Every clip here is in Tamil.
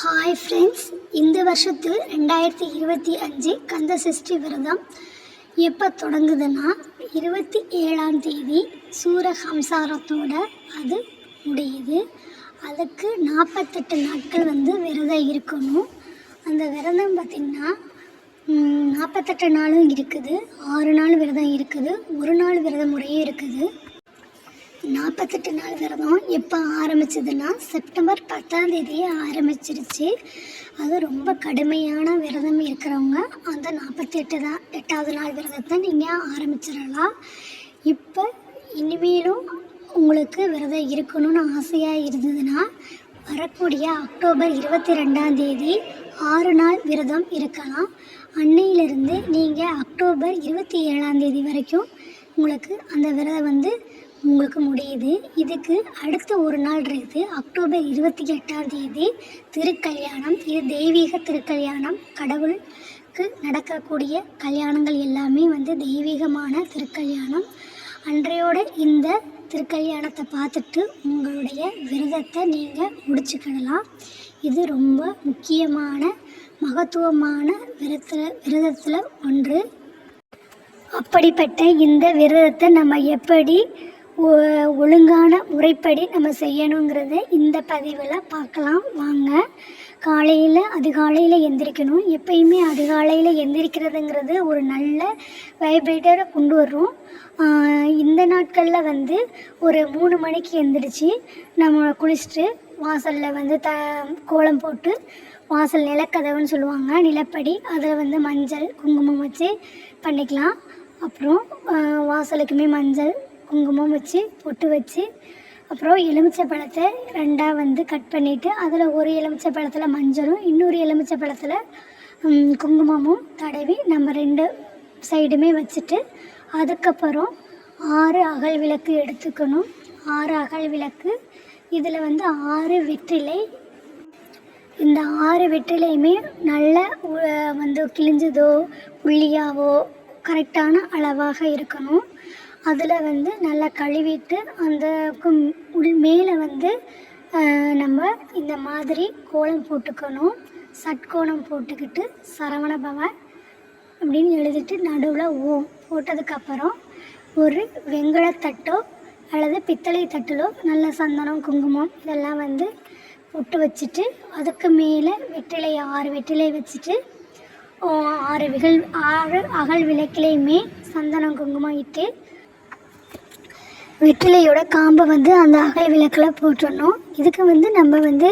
ஹாய் ஃப்ரெண்ட்ஸ் இந்த வருஷத்து ரெண்டாயிரத்தி இருபத்தி அஞ்சு கந்த சஷ்டி விரதம் எப்போ தொடங்குதுன்னா இருபத்தி ஏழாம் தேதி சூரஹம்சாரத்தோட அது முடியுது. அதுக்கு நாற்பத்தெட்டு நாட்கள் வந்து விரதம் இருக்கணும். அந்த விரதம் பார்த்திங்கன்னா நாற்பத்தெட்டு நாளும் இருக்குது. ஆறு நாள் விரதம் இருக்குது. ஒரு நாள் விரத முறையும் இருக்குது. நாற்பத்தெட்டு நாள் விரதம் எப்போ ஆரம்பிச்சதுன்னா செப்டம்பர் பத்தாம் தேதியே ஆரம்பிச்சிருச்சு. அது ரொம்ப கடுமையான விரதம் இருக்கிறவங்க அந்த நாற்பத்தி எட்டு தான் எட்டாவது நாள் விரதத்தை நீங்கள் ஆரம்பிச்சிடலாம். இப்போ இனிமேலும் உங்களுக்கு விரதம் இருக்கணும்னு ஆசையாக இருந்ததுன்னா வரக்கூடிய அக்டோபர் இருபத்தி ரெண்டாம் தேதி ஆறு நாள் விரதம் இருக்கலாம். அன்னையிலிருந்து நீங்கள் அக்டோபர் இருபத்தி ஏழாம் தேதி வரைக்கும் உங்களுக்கு அந்த விரதம் வந்து உங்களுக்கு முடியுது. இதுக்கு அடுத்த ஒரு நாள் இருக்குது. அக்டோபர் இருபத்தி எட்டாம் தேதி திருக்கல்யாணம். இது தெய்வீக திருக்கல்யாணம். கடவுளுக்கு நடக்கக்கூடிய கல்யாணங்கள் எல்லாமே வந்து தெய்வீகமான திருக்கல்யாணம். அன்றையோட இந்த திருக்கல்யாணத்தை பார்த்துட்டு உங்களுடைய விரதத்தை நீங்கள் முடிச்சுக்கிடலாம். இது ரொம்ப முக்கியமான மகத்துவமான விரதத்தில் விரதத்தில் ஒன்று. அப்படிப்பட்ட இந்த விரதத்தை நம்ம எப்படி ஒழுங்கான முறைப்படி நம்ம செய்யணுங்கிறத இந்த பதிவில் பார்க்கலாம். வாங்க. காலையில் அதிகாலையில் எந்திரிக்கணும். எப்பயுமே அதிகாலையில் எந்திரிக்கிறதுங்கிறது ஒரு நல்ல வைப்ரேட்டரை கொண்டு வரும். இந்த நாட்களில் வந்து ஒரு மூணு மணிக்கு எந்திரிச்சு நம்ம குளிச்சுட்டு வாசலில் வந்து த கோலம் போட்டு வாசல் நிலக்கதவுன்னு சொல்லுவாங்க. நிலப்படி. அதில் வந்து மஞ்சள் குங்குமம் வச்சு பண்ணிக்கலாம். அப்புறம் வாசலுக்குமே மஞ்சள் குங்குமம் வச்சு பொட்டு வச்சு அப்புறம் எலுமிச்சை பழத்தை ரெண்டாக வந்து கட் பண்ணிவிட்டு அதில் ஒரு எலுமிச்சை பழத்தில் மஞ்சளும் இன்னொரு எலுமிச்சை பழத்தில் குங்குமமும் தடவி நம்ம ரெண்டு சைடுமே வச்சுட்டு அதுக்கப்புறம் ஆறு அகல் விளக்கு எடுத்துக்கணும். ஆறு அகல் விளக்கு இதில் வந்து ஆறு வெற்றிலை. இந்த ஆறு வெற்றிலையுமே நல்ல வந்து கிழிஞ்சதோ புள்ளியாவோ கரெக்டான அளவாக இருக்கணும். அதில் வந்து நல்லா கழுவிட்டு அந்த கும்- உள் மேலே வந்து நம்ம இந்த மாதிரி கோலம் போட்டுக்கணும். சட்கோணம் போட்டுக்கிட்டு சரவண பவன் அப்படின்னு எழுதிட்டு நடுவில் ஓம் போட்டதுக்கப்புறம் ஒரு வெங்கலத்தட்டோ அல்லது பித்தளை தட்டிலோ நல்ல சந்தனம் குங்குமம் இதெல்லாம் வந்து பொட்டு வச்சுட்டு அதுக்கு மேலே வெற்றிலை ஆறு வெற்றிலை வச்சுட்டு ஓ, ஆறு விகல் ஆறு அகல் விளக்கிலையுமே சந்தனம் குங்குமம் இட்டு வெற்றிலையோட காம்பை வந்து அந்த அகல் விளக்கில் போட்டுடணும். இதுக்கு வந்து நம்ம வந்து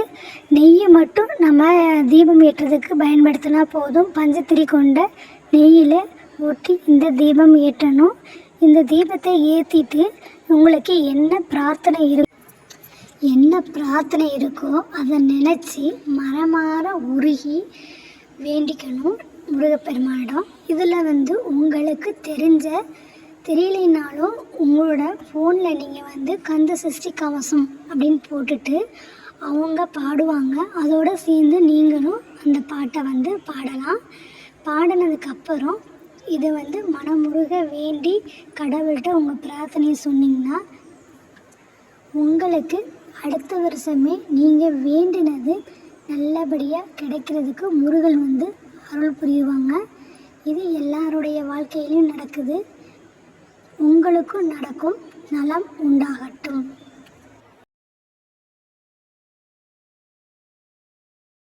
நெய்யை மட்டும் நம்ம தீபம் ஏற்றுறதுக்கு பயன்படுத்தினா போதும். பஞ்சத்திரி கொண்ட நெய்யில் ஊற்றி இந்த தீபம் ஏற்றணும். இந்த தீபத்தை ஏற்றிட்டு உங்களுக்கு என்ன பிரார்த்தனை இரு என்ன பிரார்த்தனை இருக்கோ அதை நினச்சி மரமாற உருகி வேண்டிக்கணும் முருகப்பெருமானிடம். இதில் வந்து உங்களுக்கு தெரிஞ்ச தெரியலைனாலும் அவங்களோட ஃபோனில் நீங்கள் வந்து கந்த சஷ்டி கவசம் அப்படின்னு போட்டுட்டு அவங்க பாடுவாங்க. அதோட சேர்ந்து நீங்களும் அந்த பாட்டை வந்து பாடலாம். பாடினதுக்கப்புறம் இதை வந்து மனமுருக வேண்டி கடவுள்கிட்ட உங்கள் பிரார்த்தனையை சொன்னீங்கன்னா உங்களுக்கு அடுத்த வருஷமே நீங்கள் வேண்டினது நல்லபடியாக கிடைக்கிறதுக்கு முருகன் வந்து அருள் புரியுவாங்க இது எல்லாருடைய வாழ்க்கையிலையும் நடக்குது. உங்களுக்கும் நடக்கும் நலம் உண்டாகட்டும்.